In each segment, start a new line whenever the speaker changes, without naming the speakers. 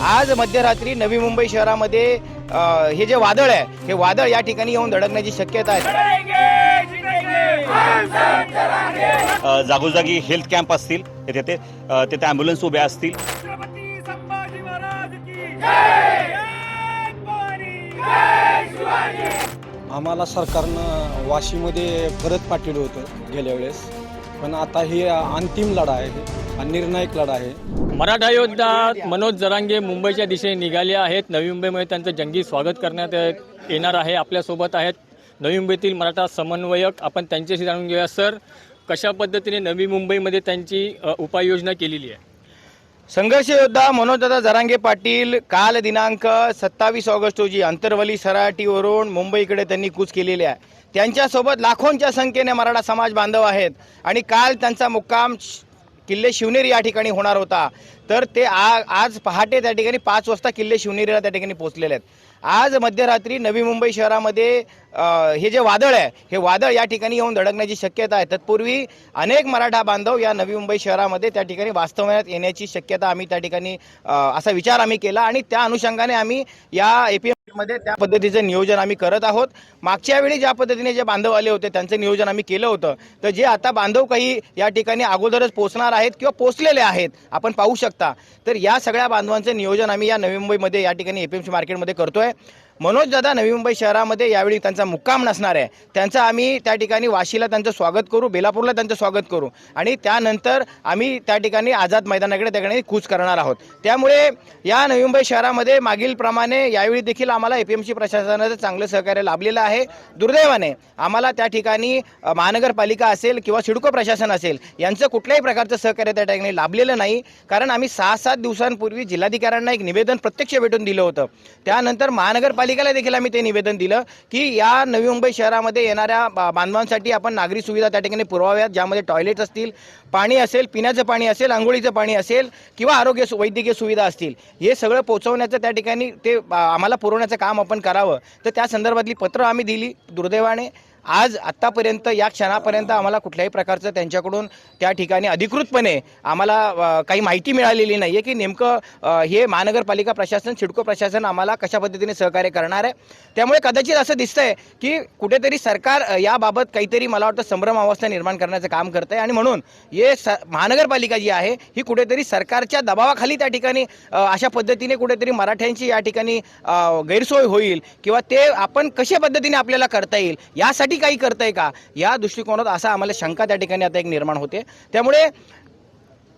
आज मध्यरात्री नवी मुंबई शहरामध्ये हे जे वादळ आहे हे वादळ या ठिकाणी येऊन धडकण्याची शक्यता आहे.
जागोजागी हेल्थ कॅम्प असतील तेथे तेथे ॲम्ब्युलन्स उभ्या असतील.
आम्हाला सरकारनं वाशीमध्ये परत पाठवलं होतं गेल्या वेळेस. पण आता ही अंतिम लढा आहे. हा निर्णायक लढा आहे.
मराठा योद्धा मनोज जरांगे मुंबईच्या दिशेने निघाले आहेत. नवी मुंबईमध्ये त्यांचं जंगी स्वागत करण्यात येणार आहे. आपल्यासोबत आहेत नवी मुंबईतील मराठा समन्वयक. आपण त्यांच्याशी जाणून घेऊया. सर कशा पद्धतीने नवी मुंबईमध्ये त्यांची अ, उपाययोजना केलेली आहे?
संघर्ष योद्धा मनोजदादा जरांगे पाटील काल दिनांक सत्तावीस ऑगस्ट रोजी अंतरवली सराटीवरून मुंबईकडे त्यांनी कूच केलेली आहे. त्यांच्यासोबत लाखोंच्या संख्येने मराठा समाज बांधव आहेत. आणि काल त्यांचा मुक्काम श- किल्ले शिवनेरी या ठिकाणी होणार होता. तर ते आ आज पहाटे त्या ठिकाणी पाच वाजता किल्ले शिवनेरीला त्या ठिकाणी पोहोचलेले आहेत. आज मध्यरात्री नवी मुंबई शहरामध्ये हे जे वादळ आहे हे वादळ या ठिकाणी येऊन धडकण्याची शक्यता आहे. तत्पूर्वी अनेक मराठा बांधव या नवी मुंबई शहरामध्ये त्या ठिकाणी वास्तव्यात येण्याची शक्यता आम्ही त्या ठिकाणी असा विचार आम्ही केला आणि त्या अनुषंगाने आम्ही या एपीएममध्ये त्या पद्धतीचं नियोजन आम्ही करत आहोत. मागच्या वेळी ज्या पद्धतीने जे बांधव आले होते त्यांचं नियोजन आम्ही केलं होतं. तर जे आता बांधव काही या ठिकाणी अगोदरच पोहोचणार आहेत किंवा पोहोचलेले आहेत आपण पाहू शकतो. तर या सगळ्या बांधवांचं नियोजन आम्ही या नवी मुंबईमध्ये या ठिकाणी एपीएमसी मार्केटमध्ये करतोय. आहे मनोजदादा नवी मुंबई शहरामध्ये यावेळी त्यांचा मुक्काम नसणार आहे. त्यांचं आम्ही त्या ठिकाणी वाशीला त्यांचं स्वागत करू बेलापूरला त्यांचं स्वागत करू आणि त्यानंतर आम्ही त्या ठिकाणी आझाद मैदानाकडे त्या ठिकाणी कूच करणार आहोत. त्यामुळे या नवी मुंबई शहरामध्ये मागील प्रमाणे यावेळी देखील आम्हाला एपीएमसी प्रशासनाचं चांगलं सहकार्य लाभलेलं आहे. दुर्दैवाने आम्हाला त्या ठिकाणी महानगरपालिका असेल किंवा सिडको प्रशासन असेल यांचं कुठल्याही प्रकारचं सहकार्य त्या ठिकाणी लाभलेलं नाही. कारण आम्ही सहा सात दिवसांपूर्वी जिल्हाधिकाऱ्यांना एक निवेदन प्रत्यक्ष भेटून दिलं होतं. त्यानंतर महानगरपालिका महापालिकेला देखील आम्ही ते निवेदन दिलं की या नवी मुंबई शहरामध्ये येणाऱ्या बांधवांसाठी आपण नागरी सुविधा त्या ठिकाणी पुरवाव्यात ज्यामध्ये टॉयलेट्स असतील पाणी असेल पिण्याचं पाणी असेल आंघोळीचं पाणी असेल किंवा आरोग्य वैद्यकीय सुविधा असतील हे सगळं पोहोचवण्याचं त्या ठिकाणी ते आम्हाला पुरवण्याचं काम आपण करावं. तर त्या संदर्भातली पत्र आम्ही दिली दुर्दैवाने. आज आत्तापर्यंत या क्षणापर्यंत आम्हाला कुठल्याही प्रकारचं त्यांच्याकडून त्या ठिकाणी अधिकृतपणे आम्हाला काही माहिती मिळालेली नाही आहे की नेमकं हे महानगरपालिका प्रशासन सिडको प्रशासन आम्हाला कशा पद्धतीने सहकार्य करणार आहे. त्यामुळे कदाचित असं दिसतंय की कुठेतरी सरकार याबाबत काहीतरी मला वाटतं संभ्रम अवस्था निर्माण करण्याचं काम करत आहे आणि म्हणून हे स महानगरपालिका जी आहे ही कुठेतरी सरकारच्या दबावाखाली त्या ठिकाणी अशा पद्धतीने कुठेतरी मराठ्यांची या ठिकाणी गैरसोय होईल किंवा ते आपण कशा पद्धतीने आपल्याला करता येईल यासाठी काही करतंय का? या दृष्टिकोनात असा आम्हाला शंका त्या ठिकाणी आता एक निर्माण होते. त्यामुळे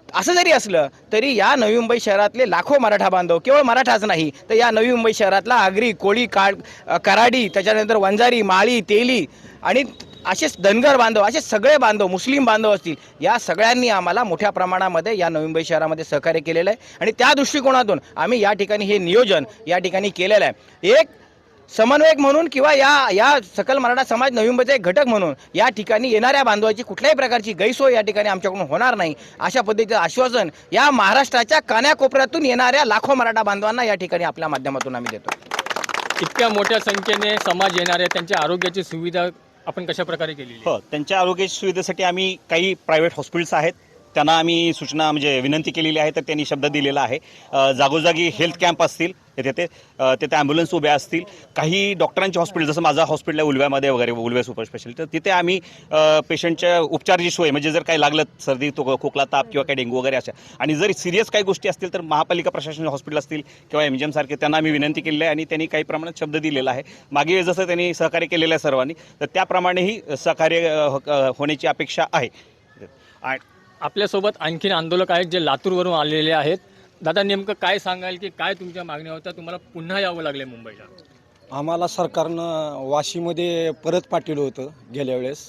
असं जरी असलं तरी या नवी मुंबई शहरातले लाखो मराठा बांधव केवळ मराठाच नाही तर या नवी मुंबई शहरातला आगरी कोळी काळ कराडी त्याच्यानंतर वंजारी माळी तेली आणि असेच धनगर बांधव असे सगळे बांधव मुस्लिम बांधव असतील या सगळ्यांनी आम्हाला मोठ्या प्रमाणामध्ये या नवी मुंबई शहरामध्ये सहकार्य केलेलं आहे. आणि त्या दृष्टिकोनातून आम्ही या ठिकाणी हे नियोजन या ठिकाणी केलेलं आहे. एक समन्वयक म्हणून किंवा या या सकल मराठा समाज नवी मुंबईचा एक घटक म्हणून या ठिकाणी येणाऱ्या बांधवाची कुठल्याही प्रकारची गैरसोय या ठिकाणी आमच्याकडून होणार नाही. अशा पद्धतीचं आश्वासन या महाराष्ट्राच्या कान्याकोपऱ्यातून येणाऱ्या लाखो मराठा बांधवांना या ठिकाणी आपल्या माध्यमातून आम्ही देतो.
इतक्या मोठ्या संख्येने समाज येणार आहे त्यांच्या आरोग्याची सुविधा आपण कशा प्रकारे आहे?
हो त्यांच्या आरोग्य सुविधेसाठी आम्ही काही प्रायव्हेट हॉस्पिटल्स आहेत. त्यांना आम्ही सूचना म्हणजे विनंती केलेली आहे तर त्यांनी शब्द दिलेला आहे. जागोजागी हेल्थ कॅम्प असतील तेथे तिथे तेथे ॲम्ब्युलन्स उभ्या असतील. काही डॉक्टरांचे हॉस्पिटल जसं माझं हॉस्पिटल आहे उलव्यामध्ये वगैरे उलव्या सुपर स्पेशालिटी तर तिथे आम्ही पेशंटच्या उपचाराची सोय म्हणजे जर काही लागलं सर्दी तो खोकला ताप किंवा काही डेंग्यू वगैरे अशा आणि जर सिरियस काही गोष्टी असतील तर महापालिका प्रशासन हॉस्पिटल असतील किंवा एम जी एम सारखे त्यांना आम्ही विनंती केलेली आहे आणि त्यांनी काही प्रमाणात शब्द दिलेला आहे. मागे जसं त्यांनी सहकार्य केलेलं आहे सर्वांनी तर त्याप्रमाणेही सहकार्य हो- होण्याची अपेक्षा आहे. आणि
आपल्यासोबत आणखीन आंदोलक आहेत जे लातूरवरून आलेले आहेत. दादा नेमकं काय सांगाल की काय तुमच्या मागण्या होत्या? तुम्हाला पुन्हा यावं लागले मुंबईला.
आम्हाला सरकारनं वाशीमध्ये परत पाठवलं होतं गेल्या वेळेस.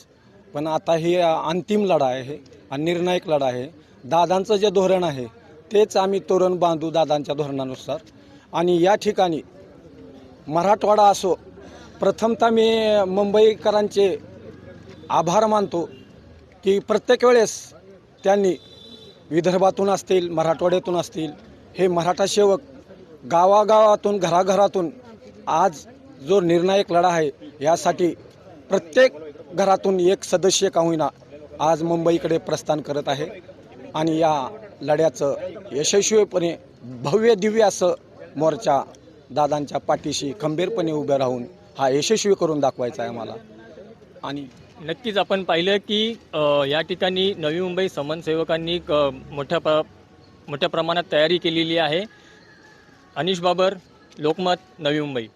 पण आता ही अंतिम लढा आहे आणि निर्णायक लढा आहे. दादांचं जे धोरण आहे तेच आम्ही तोरण बांधू दादांच्या धोरणानुसार. आणि या ठिकाणी मराठवाडा असो प्रथमतः मी मुंबईकरांचे आभार मानतो की प्रत्येक वेळेस त्यांनी विदर्भातून असतील मराठवाड्यातून असतील हे मराठा सेवक गावागावातून घराघरातून आज जो निर्णायक लढा आहे यासाठी प्रत्येक घरातून एक सदस्य का होईना आज मुंबईकडे प्रस्थान करत आहे. आणि या लढ्याचं यशस्वीपणे भव्य दिव्य असं मोर्चा दादांच्या पाठीशी खंबीरपणे उभं राहून हा यशस्वी करून दाखवायचा आहे आम्हाला. आणि
नक्कीच आपण पाहिलं की या ठिकाणी नवी मुंबई समनसेवकांनी क- मोठ्या प्र मोठ्या प्रमाणात तयारी केलेली आहे. अनिश बाबर लोकमत नवी मुंबई.